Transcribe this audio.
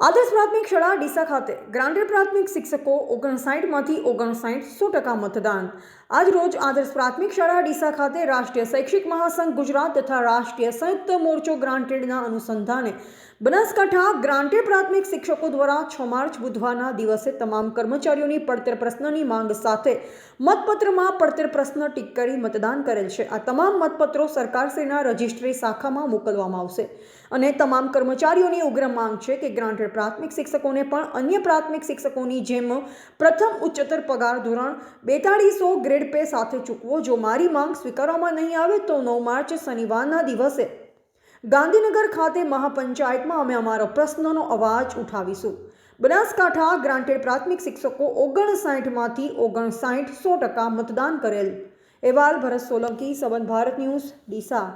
આદર્શ પ્રાથમિક શાળા ડીસા ખાતે. ગ્રાન્ટેડ પ્રાથમિક શિક્ષકો ઓગણસાઠમાંથી ઓગણસાઠ સો ટકા મતદાન. આજ રોજ આદર્શ પ્રાથમિક શાળા ડીસા ખાતે રાષ્ટ્રીય શૈક્ષિક મહાસંઘ ગુજરાત તથા રાષ્ટ્રીય સંયુક્ત મોરચો ગ્રાન્ટેડના અનુસંધાને બનાસકાંઠા ગ્રાન્ટેડ પ્રાથમિક શિક્ષકો દ્વારા છ માર્ચ બુધવારના દિવસે તમામ કર્મચારીઓની પડતર પ્રશ્નની માંગ સાથે મતપત્રમાં પડતર પ્રશ્ન ટીક કરી મતદાન કરેલ છે. આ તમામ મતપત્રો સરકારશ્રીના રજિસ્ટ્રી શાખામાં મોકલવામાં આવશે. અને તમામ કર્મચારીઓની ઉગ્ર માંગ છે કે ગ્રાન્ટેડ પ્રાથમિક શિક્ષકોને પણ અન્ય પ્રાથમિક શિક્ષકોની જેમ પ્રથમ ઉચ્ચતર પગાર ધોરણ બેતાળીસો ગ્રેડ પે સાથે ચૂકવો જો મારી માંગ સ્વીકારવામાં નહીં આવે તો નવ માર્ચ શનિવારના દિવસે ગાંધીનગર ખાતે મહાપંચાયતમાં અમે અમારો પ્રશ્નનો અવાજ ઉઠાવીશું. બનાસકાંઠા ગ્રાન્ટેડ પ્રાથમિક શિક્ષકો ઓગણસાઠમાંથી ઓગણસાઠ સો ટકા મતદાન કરેલ. અહેવાલ ભરત સોલંકી સંબંધ ભારત ન્યૂઝ, ડીસા.